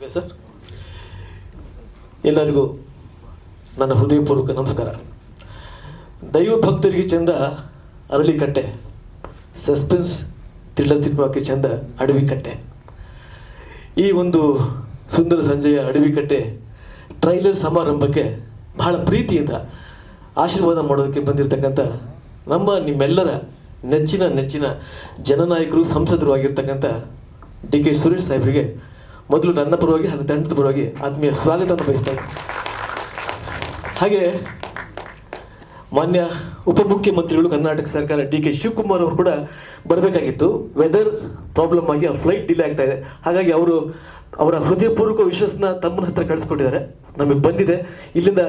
Okay sir. ಎಲ್ಲರಿಗೂ ನನ್ನ ಹೃದಯಪೂರ್ವಕ ನಮಸ್ಕಾರ. ದೈವ ಭಕ್ತರಿಗೆ ಚೆಂದ ಅರಳಿಕಟ್ಟೆ ಸಸ್ಪೆನ್ಸ್ ಥ್ರಿಲ್ಲರ್ ಸಿನಿಮಾಕ್ಕೆ ಚಂದ ಅಡವಿಕಟ್ಟೆ. ಈ ಒಂದು ಸುಂದರ ಸಂಜೆಯ ಅಡವಿಕಟ್ಟೆ ಟ್ರೈಲರ್ ಸಮಾರಂಭಕ್ಕೆ ಬಹಳ ಪ್ರೀತಿಯಿಂದ ಆಶೀರ್ವಾದ ಮಾಡೋದಕ್ಕೆ ಬಂದಿರತಕ್ಕಂಥ ನಮ್ಮ ನಿಮ್ಮೆಲ್ಲರ ನೆಚ್ಚಿನ ನೆಚ್ಚಿನ ಜನನಾಯಕರು, ಸಂಸದರು ಆಗಿರ್ತಕ್ಕಂಥ ಡಿ ಕೆ ಸುರೇಶ್ ಸಾಹೇಬರಿಗೆ ಮೊದಲು ನನ್ನ ಪರವಾಗಿ ಹಾಗೂ ತಂಡದ ಪರವಾಗಿ ಆತ್ಮೀಯ ಸ್ವಾಗತವನ್ನು ಬಯಸ್ತಾರೆ ಹಾಗೆ ಮಾನ್ಯ ಉಪಮುಖ್ಯಮಂತ್ರಿಗಳು ಕರ್ನಾಟಕ ಸರ್ಕಾರ ಡಿ ಕೆ ಶಿವಕುಮಾರ್ ಅವರು ಕೂಡ ಬರಬೇಕಾಗಿತ್ತು. ವೆದರ್ ಪ್ರಾಬ್ಲಮ್ ಆಗಿ ಆ ಫ್ಲೈಟ್ ಡಿಲೇ ಆಗ್ತಾ ಇದೆ. ಹಾಗಾಗಿ ಅವರು ಅವರ ಹೃದಯಪೂರ್ವಕ ವಿಶ್ವಾಸನ ತಮ್ಮನ ಹತ್ರ ಕಳಿಸ್ಕೊಟ್ಟಿದ್ದಾರೆ. ನಮಗೆ ಬಂದಿದೆ. ಇಲ್ಲಿಂದ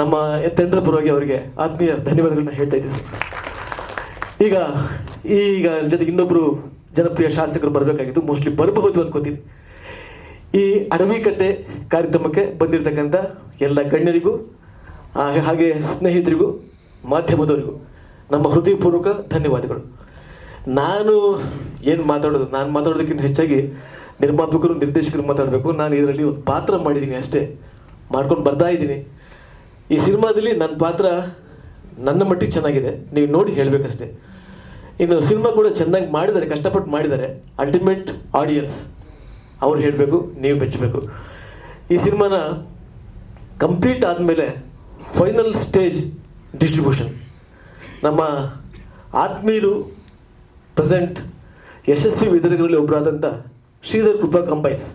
ನಮ್ಮ ತಂಡದ ಪರವಾಗಿ ಅವರಿಗೆ ಆತ್ಮೀಯ ಧನ್ಯವಾದಗಳನ್ನ ಹೇಳ್ತಾ ಇದ್ದೀವಿ ಈಗ ಈಗ ಜೊತೆಗೆ ಇನ್ನೊಬ್ಬರು ಜನಪ್ರಿಯ ಶಾಸಕರು ಬರಬೇಕಾಗಿತ್ತು. ಮೋಸ್ಟ್ಲಿ ಬರಬಹುದು ಅನ್ಕೋತೀನಿ. ಈ ಅರವಿಕಟ್ಟೆ ಕಾರ್ಯಕ್ರಮಕ್ಕೆ ಬಂದಿರತಕ್ಕಂಥ ಎಲ್ಲ ಗಣ್ಯರಿಗೂ ಹಾಗೆ ಸ್ನೇಹಿತರಿಗೂ, ಮಾಧ್ಯಮದವರಿಗೂ ನಮ್ಮ ಹೃದಯಪೂರ್ವಕ ಧನ್ಯವಾದಗಳು. ನಾನು ಏನು ಮಾತಾಡೋದು, ನಾನು ಮಾತಾಡೋದಕ್ಕಿಂತ ಹೆಚ್ಚಾಗಿ ನಿರ್ಮಾಪಕರು, ನಿರ್ದೇಶಕರು ಮಾತಾಡಬೇಕು. ನಾನು ಇದರಲ್ಲಿ ಒಂದು ಪಾತ್ರ ಮಾಡಿದ್ದೀನಿ ಅಷ್ಟೇ. ಮಾಡ್ಕೊಂಡು ಬರ್ತಾ ಇದ್ದೀನಿ. ಈ ಸಿನಿಮಾದಲ್ಲಿ ನನ್ನ ಪಾತ್ರ ನನ್ನ ಮಟ್ಟಿಗೆ ಚೆನ್ನಾಗಿದೆ. ನೀವು ನೋಡಿ ಹೇಳಬೇಕಷ್ಟೇ. ಇನ್ನು ಸಿನಿಮಾ ಕೂಡ ಚೆನ್ನಾಗಿ ಮಾಡಿದ್ದಾರೆ, ಕಷ್ಟಪಟ್ಟು ಮಾಡಿದ್ದಾರೆ. ಅಲ್ಟಿಮೇಟ್ ಆಡಿಯನ್ಸ್ ಅವ್ರು ಹೇಳಬೇಕು, ನೀವು ಬೆಚ್ಚಬೇಕು. ಈ ಸಿನಿಮಾನ ಕಂಪ್ಲೀಟ್ ಆದಮೇಲೆ ಫೈನಲ್ ಸ್ಟೇಜ್ ಡಿಸ್ಟ್ರಿಬ್ಯೂಷನ್. ನಮ್ಮ ಆತ್ಮೀಯರು ಪ್ರೆಸೆಂಟ್ ಯಶಸ್ವಿ ವಿತರಕರಲ್ಲಿ ಒಬ್ಬರಾದಂಥ ಶ್ರೀಧರ್ ಕೃಪಾ ಕಂಬೈನ್ಸ್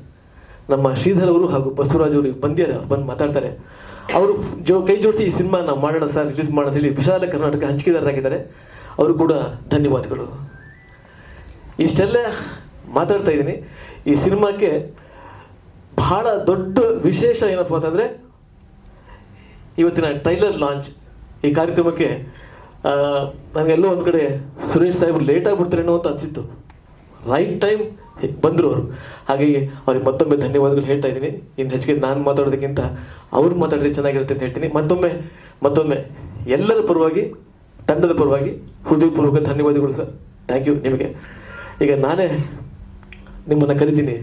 ನಮ್ಮ ಶ್ರೀಧರ್ ಅವರು ಹಾಗೂ ಬಸವರಾಜ್ ಅವರು ಬಂದ್ಯಾರ ಬಂದು ಮಾತಾಡ್ತಾರೆ. ಅವರು ಜೋ, ಕೈ ಜೋಡಿಸಿ ಈ ಸಿನಿಮಾ ನಾವು ಮಾಡೋಣ ಸರ್, ರಿಲೀಸ್ ಮಾಡೋಣ ಹೇಳಿ ವಿಶಾಲ ಕರ್ನಾಟಕ ಹಂಚಿಕೆದಾರರಾಗಿದ್ದಾರೆ. ಅವರು ಕೂಡ ಧನ್ಯವಾದಗಳು. ಇಷ್ಟೆಲ್ಲ ಮಾತಾಡ್ತಾ ಇದ್ದೀನಿ. ಈ ಸಿನಿಮಾಕ್ಕೆ ಬಹಳ ದೊಡ್ಡ ವಿಶೇಷ ಏನಪ್ಪ ಅಂತಂದರೆ, ಇವತ್ತಿನ ಟ್ರೈಲರ್ ಲಾಂಚ್. ಈ ಕಾರ್ಯಕ್ರಮಕ್ಕೆ ನನಗೆಲ್ಲೋ ಒಂದು ಕಡೆ ಸುರೇಶ್ ಸಾಹೇಬ್ರು ಲೇಟ್ ಆಗಿಬಿಡ್ತಾರೇನೋ ಅಂತ ಅನಿಸಿತ್ತು. ರೈಟ್ ಟೈಮ್ ಬಂದರು ಅವರು. ಹಾಗಾಗಿ ಅವ್ರಿಗೆ ಮತ್ತೊಮ್ಮೆ ಧನ್ಯವಾದಗಳು ಹೇಳ್ತಾ ಇದ್ದೀನಿ. ಇನ್ನು ಹೆಚ್ಚಿಗೆ ನಾನು ಮಾತಾಡೋದಕ್ಕಿಂತ ಅವ್ರು ಮಾತಾಡಿದ್ರೆ ಚೆನ್ನಾಗಿರುತ್ತೆ ಅಂತ ಹೇಳ್ತೀನಿ. ಮತ್ತೊಮ್ಮೆ ಮತ್ತೊಮ್ಮೆ ಎಲ್ಲರ ಪರವಾಗಿ, ತಂಡದ ಪರವಾಗಿ ಹೃದಯಪೂರ್ವಕ ಧನ್ಯವಾದಗಳು ಸರ್. ಥ್ಯಾಂಕ್ ಯು ನಿಮಗೆ. ಈಗ ನಾನೇ ನಿಮ್ಮನ್ನು ಕರಿತೀನಿ.